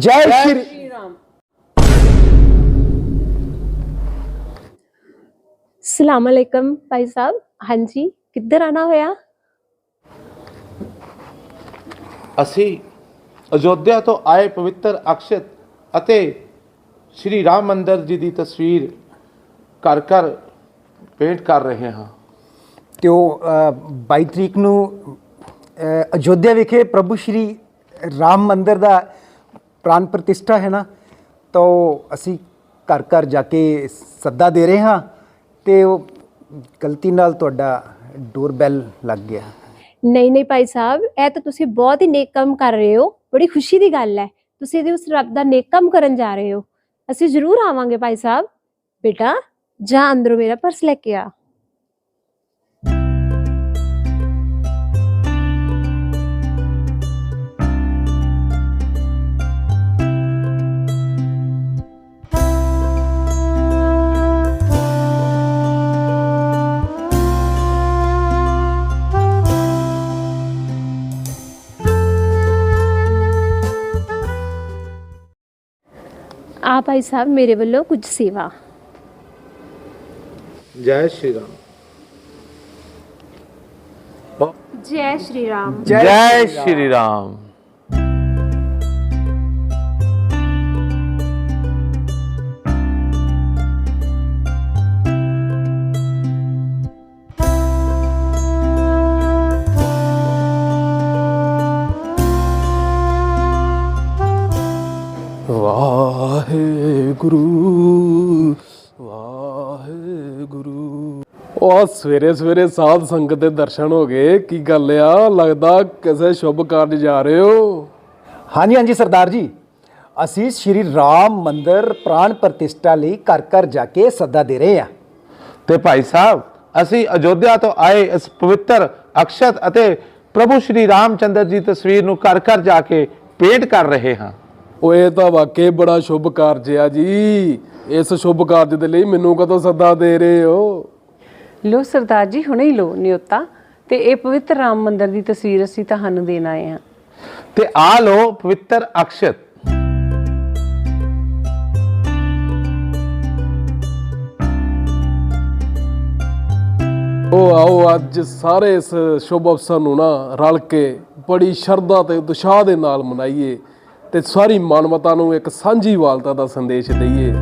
ਜੈ ਸ਼੍ਰੀ ਸਲਾਮ ਅਲੈਕਮ ਭਾਈ ਸਾਹਿਬ ਹਾਂਜੀ ਕਿੱਧਰ ਆਣਾ ਹੋਇਆ ਅਸੀਂ ਅਯੋਧਿਆ ਤੋਂ ਆਏ ਪਵਿੱਤਰ ਅਕਸ਼ਤ ਅਤੇ ਸ਼੍ਰੀ ਰਾਮ ਮੰਦਰ ਜੀ ਦੀ ਤਸਵੀਰ ਘਰ ਘਰ ਪੇਂਟ ਕਰ ਰਹੇ ਹਾਂ। ਤੇ ਉਹ ਅ, 22 ਤਰੀਕ ਨੂੰ ਅ, ਅਯੋਧਿਆ ਵਿਖੇ ਪ੍ਰਭੂ ਸ਼੍ਰੀ ਰਾਮ ਮੰਦਿਰ ਦਾ ਪ੍ਰਾਨ ਪ੍ਰਤਿਸ਼ਠਾ ਹੈ ਨਾ, ਤਾਂ ਉਹ ਅਸੀਂ ਘਰ ਘਰ ਜਾ ਕੇ ਸੱਦਾ ਦੇ ਰਹੇ ਹਾਂ ਤੇ ਉਹ ਗਲਤੀ ਨਾਲ ਤੁਹਾਡਾ ਡੋਰਬੈਲ ਲੱਗ ਗਿਆ। ਨਹੀਂ ਨਹੀਂ ਭਾਈ ਸਾਹਿਬ, ਇਹ ਤਾਂ ਤੁਸੀਂ ਬਹੁਤ ਹੀ ਨੇਕ ਕੰਮ ਕਰ ਰਹੇ ਹੋ, ਬੜੀ ਖੁਸ਼ੀ ਦੀ ਗੱਲ ਹੈ। ਤੁਸੀਂ ਇਹਦੇ ਉਸ ਰੱਬ ਦਾ ਨੇਕ ਕੰਮ ਕਰਨ ਜਾ ਰਹੇ ਹੋ। ਅਸੀਂ ਜ਼ਰੂਰ ਆਵਾਂਗੇ ਭਾਈ ਸਾਹਿਬ। ਬੇਟਾ, ਜਾ ਅੰਦਰੋਂ ਮੇਰਾ ਪਰਸ ਲੈ ਕੇ ਆ। ਆ ਭਾਈ ਸਾਹਿਬ ਮੇਰੇ ਵੱਲੋਂ ਕੁਝ ਸੇਵਾ। ਜੈ ਸ਼੍ਰੀ ਰਾਮ। ਜੈ ਸ਼੍ਰੀ ਰਾਮ। ਜੈ ਸ਼੍ਰੀ ਰਾਮ। ਵਾਹਿਗੁਰੂ। ਵਾਹਿਗੁਰੂ ਉਹ ਸਵੇਰੇ ਸਵੇਰੇ ਸਾਧ ਸੰਗਤ ਦੇ ਦਰਸ਼ਨ ਹੋ ਗਏ ਕੀ ਗੱਲ ਆ? ਲੱਗਦਾ ਕਿਸੇ ਸ਼ੁਭ ਕਾਰਜ ਜਾ ਰਹੇ ਹੋ। ਹਾਂਜੀ ਹਾਂਜੀ ਸਰਦਾਰ ਜੀ। ਅਸੀਂ ਸ਼੍ਰੀ ਰਾਮ ਮੰਦਿਰ ਪ੍ਰਾਨ ਪ੍ਰਤਿਸ਼ਠਾ ਲਈ ਘਰ ਘਰ ਜਾ ਕੇ ਸੱਦਾ ਦੇ ਰਹੇ ਹਾਂ ਤੇ ਭਾਈ ਸਾਹਿਬ ਅਸੀਂ ਅਯੋਧਿਆ ਤੋਂ ਆਏ ਇਸ ਪਵਿੱਤਰ ਅਕਸ਼ਤ ਅਤੇ ਪ੍ਰਭੂ ਸ਼੍ਰੀ ਰਾਮਚੰਦਰ ਜੀ ਦੀ ਤਸਵੀਰ ਨੂੰ ਘਰ ਘਰ ਜਾ ਕੇ ਪੇਂਟ ਕਰ ਰਹੇ ਹਾਂ। ਉਹ ਇਹ ਤਾਂ ਵਾਕਈ ਬੜਾ ਸ਼ੁਭ ਕਾਰਜ ਆ ਜੀ। ਇਸ ਸ਼ੁਭ ਕਾਰਜ ਦੇ ਲਈ ਮੈਨੂੰ ਕਦੋਂ ਸੱਦਾ ਦੇ ਰਹੇ ਹੋ? ਲੋ ਸਰਦਾਰ ਜੀ ਹੁਣੇ ਹੀ ਲੋ ਨਿਯੋਤਾ। ਤੇ ਇਹ ਪਵਿੱਤਰ ਰਾਮ ਮੰਦਿਰ ਦੀ ਤਸਵੀਰ ਅਸੀਂ ਤੁਹਾਨੂੰ ਦੇਣ ਆਏ ਹਾਂ। ਤੇ ਆ ਲੋ ਪਵਿੱਤਰ ਅਕਸ਼ਤ। ਉਹ ਆਓ ਅੱਜ ਸਾਰੇ ਇਸ ਸ਼ੁਭ ਅਵਸਰ ਨੂੰ ਨਾ ਰਲ ਕੇ ਬੜੀ ਸ਼ਰਧਾ ਤੇ ਉਤਸ਼ਾਹ ਦੇ ਨਾਲ ਮਨਾਈਏ। ਤੇ ਸਾਰੀ ਮਾਨਵਤਾ ਨੂੰ ਇੱਕ ਸਾਂਝੀ ਵਾਲਤਾ ਦਾ ਸੰਦੇਸ਼ ਦਈਏ।